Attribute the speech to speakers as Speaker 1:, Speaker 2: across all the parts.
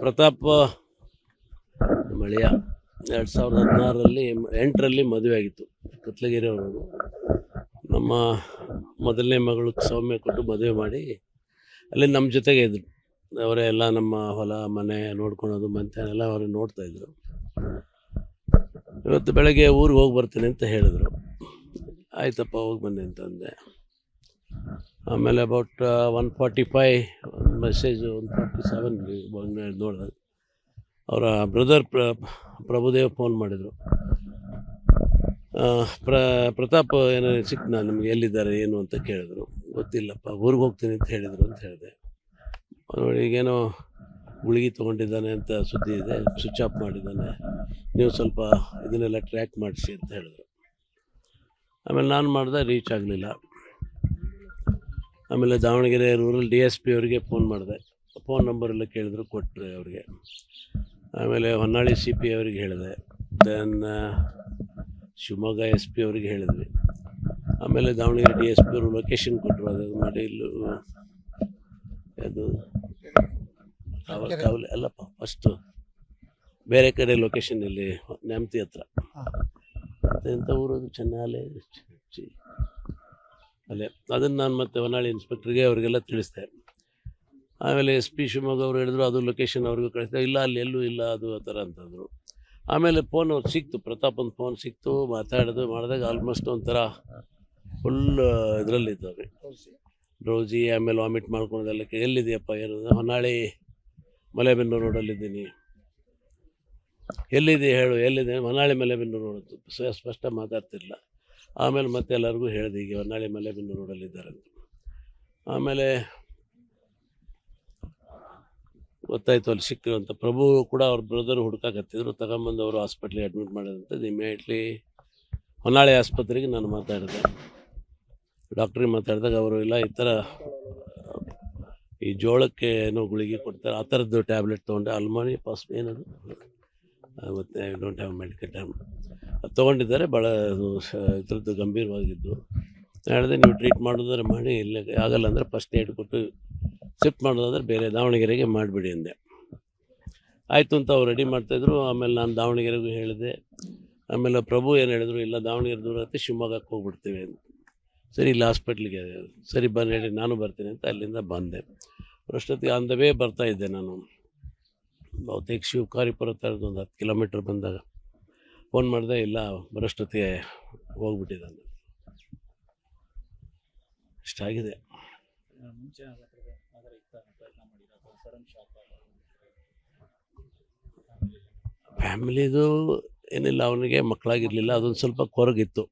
Speaker 1: ಪ್ರತಾಪ್ ಮಳೆಯ ಎರಡು ಸಾವಿರದ ಹದಿನಾರರಲ್ಲಿ ಎಂಟರಲ್ಲಿ ಮದುವೆ ಆಗಿತ್ತು ಕತ್ಲಗಿರಿ ಅವರದು ನಮ್ಮ ಮೊದಲನೇ ಮಗಳು ಸೌಮ್ಯ ಕೊಟ್ಟು ಮದುವೆ ಮಾಡಿ, ಅಲ್ಲಿ ನಮ್ಮ ಜೊತೆಗೆ ಇದ್ದರು ಅವರೇ ಎಲ್ಲ ನಮ್ಮ ಹೊಲ, ಮನೆ ನೋಡ್ಕೊಳೋದು, ಮತ್ತೆ ಎಲ್ಲ ಅವರು ನೋಡ್ತಾ ಇದ್ರು. ಇವತ್ತು ಬೆಳಗ್ಗೆ ಊರಿಗೆ ಹೋಗಿ ಬರ್ತೀನಿ ಅಂತ ಹೇಳಿದ್ರು. ಆಯ್ತಪ್ಪ, ಹೋಗಿ ಬನ್ನಿ ಅಂತಂದೆ ಆಮೇಲೆ ಅಬೌಟ್ ಒನ್ ಫಾರ್ಟಿ ಫೈ ಒಂದು ಮೆಸೇಜ್ ಒಂದು ಫಾರ್ಟಿ ಸೆವೆನ್ ನೋಡಿದೆ. ಅವರ ಬ್ರದರ್ ಪ್ರ, ಪ್ರಭುದೇವ್ ಫೋನ್ ಮಾಡಿದರು. ಪ್ರ, ಪ್ರತಾಪ್ ಏನೋ ಸಿಕ್ನಾ ನಿಮ್ಗೆ ಎಲ್ಲಿದ್ದಾರೆ, ಏನು ಅಂತ ಕೇಳಿದ್ರು. ಗೊತ್ತಿಲ್ಲಪ್ಪ, ಊರಿಗೆ ಹೋಗ್ತೀನಿ ಅಂತ ಹೇಳಿದರು ಅಂತ ಹೇಳಿದೆ. ಈಗೇನೋ ಗುಳಿಗೆ ತೊಗೊಂಡಿದ್ದಾನೆ ಅಂತ ಸುದ್ದಿ ಇದೆ ಸ್ವಿಚ್ ಆಫ್ ಮಾಡಿದ್ದಾನೆ. ನೀವು ಸ್ವಲ್ಪ ಇದನ್ನೆಲ್ಲ ಟ್ರ್ಯಾಕ್ ಮಾಡಿಸಿ ಅಂತ ಹೇಳಿದ್ರು. ಆಮೇಲೆ ನಾನು ಮಾಡಿದೆ ರೀಚ್ ಆಗಲಿಲ್ಲ. ಆಮೇಲೆ Davanagere rural D S P ಅವರಿಗೆ ಫೋನ್ ಮಾಡಿದೆ. ಫೋನ್ ನಂಬರ್ ಎಲ್ಲ ಕೇಳಿದ್ರು ಕೊಟ್ಟರೆ ಅವ್ರಿಗೆ. ಆಮೇಲೆ ಹೊನ್ನಾಳಿ ಸಿ ಪಿ ಅವರಿಗೆ ಹೇಳಿದೆ. ದೆನ್ ಶಿವಮೊಗ್ಗ ಎಸ್ ಪಿ ಅವರಿಗೆ ಹೇಳಿದ್ವಿ. ಆಮೇಲೆ ದಾವಣಗೆರೆ ಡಿ ಎಸ್ ಪಿ ಅವರು ಲೊಕೇಶನ್ ಕೊಟ್ಟರು ಅದು ಮಾಡಿ ಇಲ್ಲಿ ಅದು ಕಾವಲ್- ಅಲ್ಲಪ್ಪ ಫಸ್ಟು ಬೇರೆ ಕಡೆ ಲೊಕೇಶನ್ ಇಲ್ಲಿ ನ್ಯಾಮತಿ ಹತ್ರ. ಮತ್ತೆ ಎಂಥ ಊರು ಚೆನ್ನಲೆ ಅಲ್ಲೇ ಅದನ್ನು ನಾನು ಮತ್ತೆ ಹೊನ್ನಾಳಿ ಇನ್ಸ್ಪೆಕ್ಟ್ರಿಗೆ ಅವರಿಗೆಲ್ಲ ತಿಳಿಸಿದೆ. ಆಮೇಲೆ ಎಸ್ ಪಿ ಶಿವಮೊಗ್ಗ ಅವರು ಹೇಳಿದ್ರು, ಅದು ಲೊಕೇಶನ್ ಅವ್ರಿಗೂ ಕಳಿಸಿದೆ. ಇಲ್ಲ, ಅಲ್ಲಿ ಎಲ್ಲೂ ಇಲ್ಲ, ಅದು ಆ ಥರ ಅಂತಂದರು ಆಮೇಲೆ ಫೋನ್ ಅವ್ರು ಸಿಕ್ತು ಪ್ರತಾಪನ ಫೋನ್ ಸಿಕ್ತು, ಮಾತಾಡೋದು ಮಾಡಿದಾಗ ಆಲ್ಮೋಸ್ಟ್ ಒಂಥರ ಫುಲ್ ಇದರಲ್ಲಿದ್ದಾವೆ ರೋಜಿ, ಆಮೇಲೆ ವಾಮಿಟ್ ಮಾಡ್ಕೊಳೋದೆಲ್ಲ ಎಲ್ಲಿದೆಯಪ್ಪ ಏನು ಹೊನ್ನಾಳಿ, ಮಲೆಬೆನ್ನೂರು ರೋಡಲ್ಲಿದ್ದೀನಿ. ಎಲ್ಲಿದೆ ಹೇಳು, ಎಲ್ಲಿದೆ? ಹೊನ್ನಾಳಿ ಮಲೆಬೆನ್ನೂರು ರೋಡ್ ಸ್ಪಷ್ಟ ಮಾತಾಡ್ತಿರಲಿಲ್ಲ. ಆಮೇಲೆ ಮತ್ತೆ ಎಲ್ಲರಿಗೂ ಹೇಳಿದೆ, ಈಗ ಹೊನ್ನಾಳಿ ಮಲೆಬೆನ್ನೂರು ರೋಡಲ್ಲಿದ್ದಾರೆ ಆಮೇಲೆ ಗೊತ್ತಾಯಿತು ಅಲ್ಲಿ ಸಿಕ್ಕರು ಅಂತ ಪ್ರಭು ಕೂಡ ಅವ್ರ ಬ್ರದರ್ ಹುಡ್ಕಾಕತ್ತಿದ್ರು, ತಗೊಂಬಂದು ಅವರು ಹಾಸ್ಪಿಟ್ಲಿಗೆ ಅಡ್ಮಿಟ್ ಮಾಡಿದಂಥದ್ದು ಇಮಿಡಿಯೇಟ್ಲಿ ಹೊನ್ನಾಳಿ ಆಸ್ಪತ್ರೆಗೆ ನಾನು ಮಾತಾಡಿದೆ. ಡಾಕ್ಟ್ರಿಗೆ ಮಾತಾಡಿದಾಗ ಅವರು, ಇಲ್ಲ, ಈ ಥರ ಈ ಜೋಳಕ್ಕೆ ಏನೋ ಗುಳಿಗೆ ಕೊಡ್ತಾರೆ, ಆ ಥರದ್ದು ಟ್ಯಾಬ್ಲೆಟ್ ತೊಗೊಂಡೆ ಅಲ್ಮಾನಿ ಪಾಸ್ ಏನದು? ಐ ಡೋಂಟ್ ಹ್ಯಾವ್ ಮೆಡಿಕಲ್ ಅದು ತೊಗೊಂಡಿದ್ದಾರೆ ಭಾಳ ಇದ್ರದ್ದು ಗಂಭೀರವಾಗಿದ್ದು. ಹೇಳಿದೆ ನೀವು ಟ್ರೀಟ್ ಮಾಡೋದಾದ್ರೆ ಮಾಡಿ, ಇಲ್ಲ, ಆಗಲ್ಲ ಅಂದರೆ ಫಸ್ಟ್ ಏಡ್ ಕೊಟ್ಟು ಶಿಫ್ಟ್ ಮಾಡೋದಾದ್ರೆ ಬೇರೆ ದಾವಣಗೆರೆಗೆ ಮಾಡಿಬಿಡಿ ಅಂದೆ. ಆಯಿತು ಅಂತ ಅವ್ರು ರೆಡಿ ಮಾಡ್ತಾಯಿದ್ರು ಆಮೇಲೆ ನಾನು ದಾವಣಗೆರೆಗೂ ಹೇಳಿದೆ. ಆಮೇಲೆ ಪ್ರಭು ಏನು ಹೇಳಿದ್ರು, ಇಲ್ಲ, ದಾವಣಗೆರೆ ದೂರ ಹತ್ತಿ ಶಿವಮೊಗ್ಗಕ್ಕೆ ಹೋಗ್ಬಿಡ್ತೀವಿ ಅಂತ. ಸರಿ, ಇಲ್ಲಿ ಹಾಸ್ಪಿಟ್ಲಿಗೆ ಸರಿ, ಬನ್ನಿ, ಹೇಳಿ, ನಾನು ಬರ್ತೀನಿ ಅಂತ ಅಲ್ಲಿಂದ ಬಂದೆ. ಅಷ್ಟೊತ್ತಿಗೆ ಆನ್ ದ ವೇ ಬರ್ತಾ ಇದ್ದೆ ನಾನು. ಬಹುತೇಕ ಶಿವಕಾರಿಪುರ ಥರದ್ದು ಒಂದು ಹತ್ತು ಕಿಲೋಮೀಟ್ರ್ ಬಂದಾಗ. ಫೋನ್ ಮಾಡಿದೆ, ಇಲ್ಲ, ಬರೋಷ್ಟೊತ್ತಿಗೆ ಹೋಗ್ಬಿಟ್ಟಿದ್ದಾನೆ. ಇಷ್ಟಾಗಿದೆ ಫ್ಯಾಮಿಲಿದು ಏನಿಲ್ಲ, ಅವನಿಗೆ ಮಕ್ಕಳಾಗಿರಲಿಲ್ಲ, ಅದೊಂದು ಸ್ವಲ್ಪ ಕೊರಗಿತ್ತು.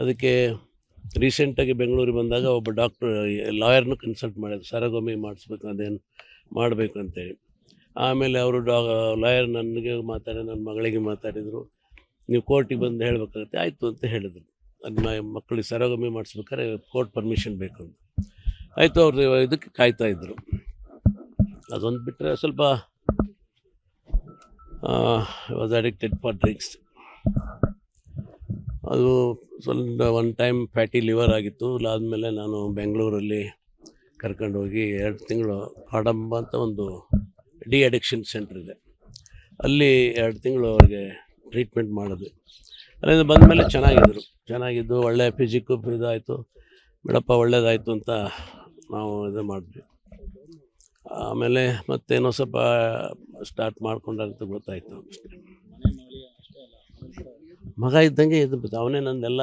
Speaker 1: ಅದಕ್ಕೆ ರೀಸೆಂಟಾಗಿ ಬೆಂಗಳೂರಿಗೆ ಬಂದಾಗ ಒಬ್ಬ ಡಾಕ್ಟ್ರ್, ಲಾಯರ್ನು ಕನ್ಸಲ್ಟ್ ಮಾಡಿದ್ರು, ಸರಗೊಮ್ಮೆ ಮಾಡಿಸ್ಬೇಕು, ಅದೇನು ಮಾಡಬೇಕು ಅಂತೇಳಿ. ಆಮೇಲೆ ಅವರು ಡಾ, ಲಾಯರ್ ನನಗೆ ಮಾತಾಡಿ, ನನ್ನ ಮಗಳಿಗೆ ಮಾತಾಡಿದರು. ನೀವು ಕೋರ್ಟಿಗೆ ಬಂದು ಹೇಳಬೇಕಾಗತ್ತೆ, ಆಯಿತು ಅಂತ ಹೇಳಿದರು. ಅದನ್ನ ಮಕ್ಕಳಿಗೆ ಸರೋಗಮಿ ಮಾಡಿಸ್ಬೇಕಾದ್ರೆ ಕೋರ್ಟ್ ಪರ್ಮಿಷನ್ ಬೇಕು ಅಂತ. ಆಯಿತು, ಅವರು ಇದಕ್ಕೆ ಕಾಯ್ತಾ ಇದ್ದರು ಅದೊಂದು ಬಿಟ್ಟರೆ ಸ್ವಲ್ಪ ವಾಸ್ ಅಡಿಕ್ಟೆಡ್ ಫಾರ್ ಡ್ರಿಂಕ್ಸ್ ಅದು ಸ್ವಲ್ಪ ಒನ್ ಟೈಮ್ ಫ್ಯಾಟಿ ಲಿವರ್ ಆಗಿತ್ತು. ಅದಾದಮೇಲೆ ನಾನು ಬೆಂಗಳೂರಲ್ಲಿ ಕರ್ಕೊಂಡು ಹೋಗಿ ಎರಡು ತಿಂಗಳು ಕಾಡಂಬ ಅಂತ ಒಂದು ಡಿ ಅಡಿಕ್ಷನ್ ಸೆಂಟ್ರ್ ಇದೆ. ಅಲ್ಲಿ ಎರಡು ತಿಂಗಳು ಅವ್ರಿಗೆ ಟ್ರೀಟ್ಮೆಂಟ್ ಮಾಡಿದ್ವಿ ಅಲ್ಲಿಂದ ಬಂದ ಮೇಲೆ ಚೆನ್ನಾಗಿದ್ದರು ಚೆನ್ನಾಗಿದ್ದು ಒಳ್ಳೆ ಫಿಸಿಕ್ಕು ಇದಾಯಿತು. ಬಿಡಪ್ಪ ಒಳ್ಳೇದಾಯಿತು ಅಂತ ನಾವು ಇದು ಮಾಡಿದ್ವಿ. ಆಮೇಲೆ ಮತ್ತೇನೋ ಸ್ವಲ್ಪ ಸ್ಟಾರ್ಟ್ ಮಾಡ್ಕೊಂಡಂತ ಗೊತ್ತಾಯಿತು ಮಗ ಇದ್ದಂಗೆ ಇದು ಅವನೇ ನಂದೆಲ್ಲ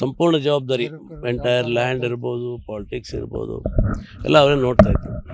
Speaker 1: ಸಂಪೂರ್ಣ ಜವಾಬ್ದಾರಿ. ಎಂಟೈರ್ ಲ್ಯಾಂಡ್ ಇರ್ಬೋದು ಪಾಲಿಟಿಕ್ಸ್ ಇರ್ಬೋದು, ಎಲ್ಲ ಅವರೇ ನೋಡ್ತಾ ಇದ್ರು.